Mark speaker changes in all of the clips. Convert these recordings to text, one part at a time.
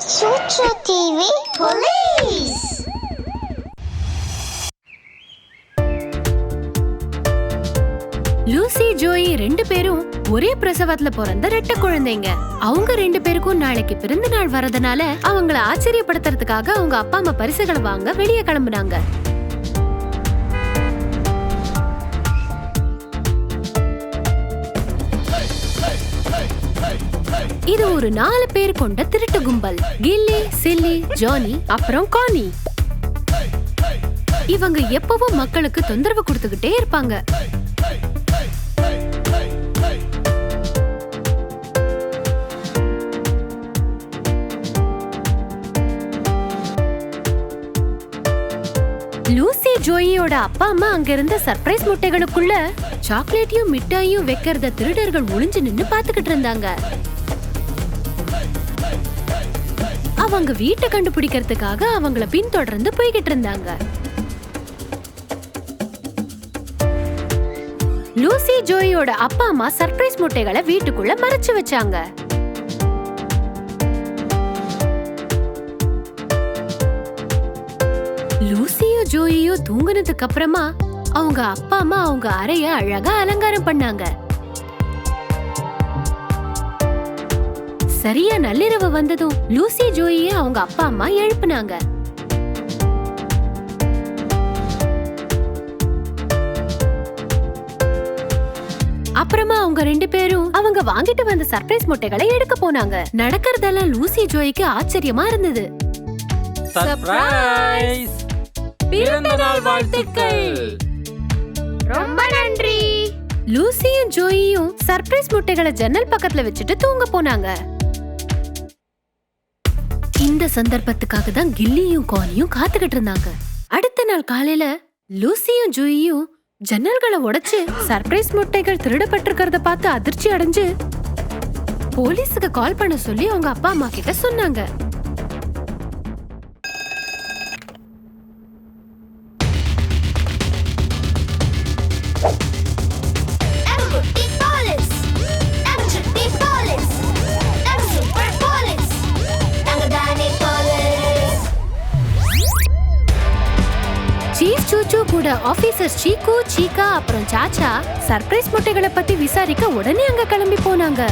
Speaker 1: Sutra TV Police.
Speaker 2: Lucy Joey ரெண்டு பேரும் ஒரே பிரசவத்துல பிறந்த ரெட்ட குழந்தைங்க அவங்க ரெண்டு பேருக்கும் நாளைக்கு பிறந்த நாள் வரதுனால அவங்கள ஆச்சரியப்படுத்துறதுக்காக அவங்க அப்பா அம்மா பரிசுகளை வாங்க வெளியே கிளம்புனாங்க இது ஒரு நாலு பேர் கொண்ட திருட்டு கும்பல். கில்லி சில்லி ஜானி அப்புறம் கானி இவங்க எப்பவும் மக்களுக்கு தொந்தரவு கொடுத்துக்கிட்டே இருப்பாங்க. லூசி ஜோயியோட அப்பா அம்மா அங்க இருந்த சர்ப்ரைஸ் முட்டைகளுக்குள்ள சாக்லேட்டையும் மிட்டாயும் வைக்கிறத திருடர்கள் ஒளிஞ்சு நின்னு பாத்துக்கிட்டு இருந்தாங்க. அவங்க வீட்டை கண்டுபிடிக்கிறதுக்காக அவங்கள பின்தொடர்ந்து போய்கிட்டு இருந்தாங்க. லூசி ஜோயோட அப்பா அம்மா சர்ப்ரைஸ் முட்டைகளை வீட்டுக்குள்ள மறைச்சு வச்சாங்க. லூசியோ ஜோயியோ தூங்குனதுக்கு அப்புறமா அவங்க அப்பா அம்மா அவங்க அறைய அழகா அலங்காரம் பண்ணாங்க. சரியா நள்ளிரவு வந்ததும் லூசி ஜோயிய அவங்க அப்பா அம்மா எழுப்புனாங்க. அப்புறமா அவங்க ரெண்டு பேரும் அவங்க வாங்கிட்டு வந்த சர்ப்ரைஸ் முட்டைகளை எடுக்க போனாங்க. நடக்கறதெல்லாம் லூசி ஜோய்க்கு ஆச்சரியமா இருந்தது.
Speaker 3: சர்ப்ரைஸ் பிறந்த நாள் வாழ்த்துக்கள்!
Speaker 2: ரொம்ப நன்றி! லூசியும் ஜோயியும் சர்ப்ரைஸ் முட்டைகளை ஜன்னல் பக்கத்துல வச்சுட்டு தூங்க போனாங்க. இந்த சந்தர்ப்பத்துக்காக தான் கில்லியும் கானியும் காத்துக்கிட்டு இருந்தாங்க. அடுத்த நாள் காலையில லூசியும் ஜூயியும் ஜன்னல்களை உடைச்சு சர்ப்ரைஸ் முட்டைகள் திருடப்பட்டிருக்கிறத பார்த்து அதிர்ச்சி அடைஞ்சு போலீஸுக்கு கால் பண்ண சொல்லி அவங்க அப்பா அம்மா கிட்ட சொன்னாங்க. சூச்சு கூட ஆபீசர் சீக்கு சீக்கா அப்புறம் சாச்சா சர்ப்ரைஸ் முட்டைகளை பத்தி விசாரிக்க உடனே அங்க கிளம்பி போனாங்க.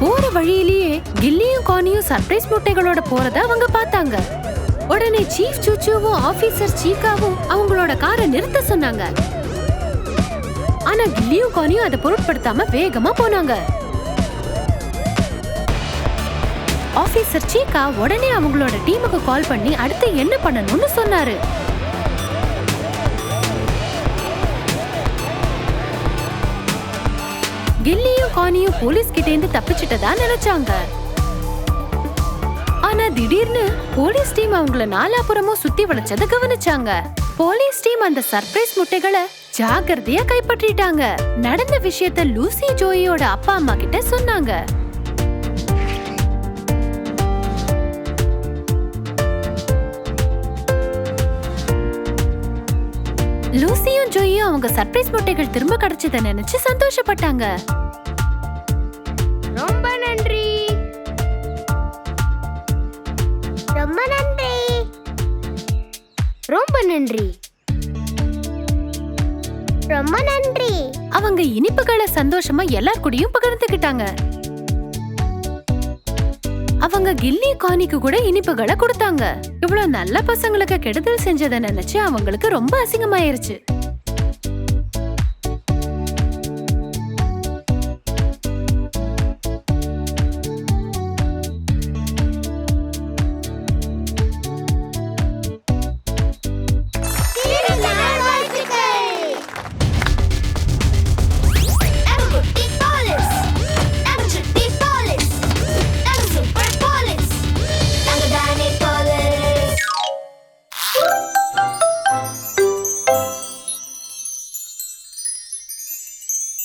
Speaker 2: போற வழியிலேயே கில்லியும் கானியும் சர்ப்ரைஸ் முட்டைகளோட போறத அவங்க பார்த்தாங்க. உடனே சீஃப் சூச்சுவும் ஆபீசர் சீக்காவும் அவங்களோட காரை நிறுத்த சொன்னாங்க. ஆனா கில்லியும் கானியும் அதை பொருட்படுத்தாம வேகமா போனாங்க. ஆபீசர் சீக்கா உடனே அவங்களோட டீமுக்கு கால் பண்ணி அடுத்து என்ன பண்ணணும்னு சொன்னாரு. கில்லியும் கானியும் போலீஸ் கிட்டேந்து தப்பிச்சிட்டதா நினைச்சாங்க. திடீர்னு போலீஸ் டீம் அவங்கள நாலாபுறமும் சுத்தி வளைச்சத கவனிச்சாங்க. போலீஸ் டீம் அந்த சர்ப்ரைஸ் முட்டைகளை ஜாகிரதையா கைப்பற்றிட்டாங்க. நடந்த விஷயத்த லூசி ஜோயியோட அப்பா அம்மா கிட்ட சொன்னாங்க. லூசியும் ஜோயும் அவங்க சர்ப்ரைஸ் முட்டைகள் திரும்ப கிடைச்சத நினைச்சு சந்தோஷப்பட்டாங்க. நன்றி.
Speaker 1: ரொம்ப நன்றி.
Speaker 2: அவங்க இனிப்புகளை சந்தோஷமா எல்லார் கூடயும் பகிர்ந்துக்கிட்டாங்க. அவங்க கில்லி கானிக்கு கூட இனிப்புகளை கொடுத்தாங்க. இவ்வளவு நல்ல பசங்களுக்கு கெடுதல் செஞ்சதை நினைச்சு அவங்களுக்கு ரொம்ப அசிங்கமாயிருச்சு.